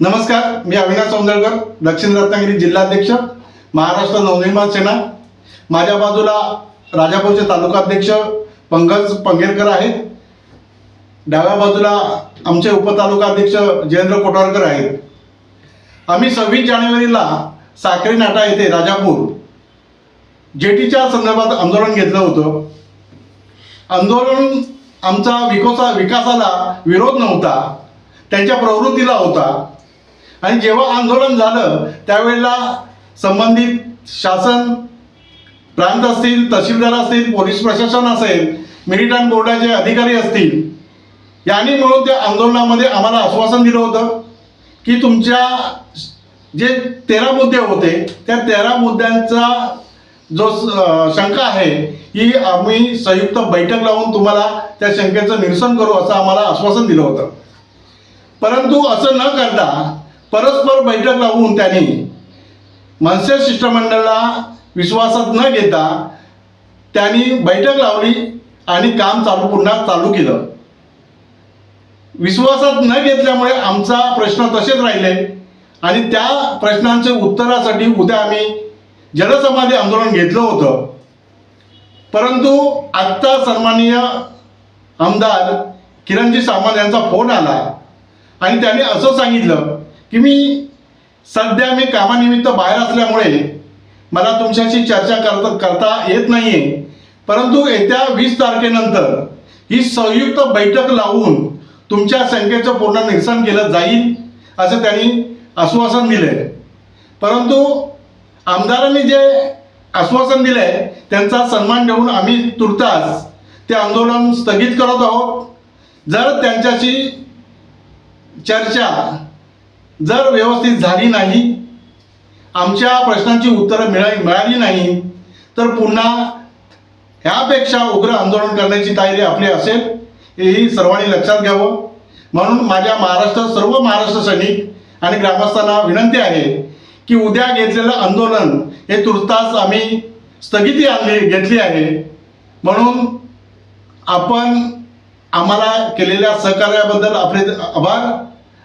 नमस्कार मी अविनाश सौंदळकर दक्षिण रत्नागिरी जिल्हाध्यक्ष महाराष्ट्र नवनिर्माण सेना. माझ्या बाजूला राजापूरचे तालुकाध्यक्ष पंकज पंगेरकर आहेत. डाव्या बाजूला आमचे उपतालुकाध्यक्ष जयेंद्र कोटारकर आहेत. आम्ही सव्वीस जानेवारीला साखरी नाटा येथे राजापूर जेटीच्या संदर्भात आंदोलन घेतलं होतं. आंदोलन आमचा विकोसा विकासाला विरोध नव्हता त्यांच्या प्रवृत्तीला होता. आणि जेव्हा आंदोलन झालं त्यावेळेला संबंधित शासन प्रांत असतील तहसीलदार असतील पोलीस प्रशासन असेल मिलिटंट बोर्डाचे अधिकारी असतील यांनी मिळून त्या आंदोलनामध्ये आम्हाला आश्वासन दिलं होतं की तुमच्या जे तेरा मुद्दे होते त्या तेरा मुद्द्यांचा जो शंका आहे ही आम्ही संयुक्त बैठक लावून तुम्हाला त्या शंकेचं निरसन करू असं आम्हाला आश्वासन दिलं होतं. परंतु असं न करता परस्पर बैठक लावून त्यांनी मनसे शिष्टमंडळाला विश्वासात न घेता त्यांनी बैठक लावली आणि काम चालू पुन्हा चालू केलं. विश्वासात न घेतल्यामुळे आमचा प्रश्न तसेच राहिले आणि त्या प्रश्नांचे उत्तरासाठी उद्या आम्ही जनसमाधी आंदोलन घेतलं होतं. परंतु आत्ता सन्माननीय आमदार किरणजी सामंत यांचा फोन आला आणि त्यांनी असं सांगितलं की मी सध्या मी कामानिमित्त बाहेर असल्यामुळे मला तुमच्याशी चर्चा करता करता येत नाहीये. परंतु येत्या वीस तारखेनंतर ही संयुक्त बैठक लावून तुमच्या संख्येचं पूर्ण निरसन केलं जाईल असं त्यांनी आश्वासन दिलंय. परंतु आमदारांनी जे आश्वासन दिलंय त्यांचा सन्मान ठेवून आम्ही तुर्तास ते आंदोलन स्थगित करत आहोत. जर त्यांच्याशी चर्चा जर व्यवस्थित झाली नाही आमच्या प्रश्नांची उत्तरं मिळा मिळाली नाही तर पुन्हा ह्यापेक्षा उग्र आंदोलन करण्याची तयारी आपली असेल हेही सर्वांनी लक्षात घ्यावं. म्हणून माझ्या महाराष्ट्र सर्व महाराष्ट्र सैनिक आणि ग्रामस्थांना विनंती आहे की उद्या घेतलेलं आंदोलन हे तुर्तास आम्ही स्थगिती आणली घेतली आहे. म्हणून आपण आम्हाला केलेल्या सहकार्याबद्दल आपले आभार.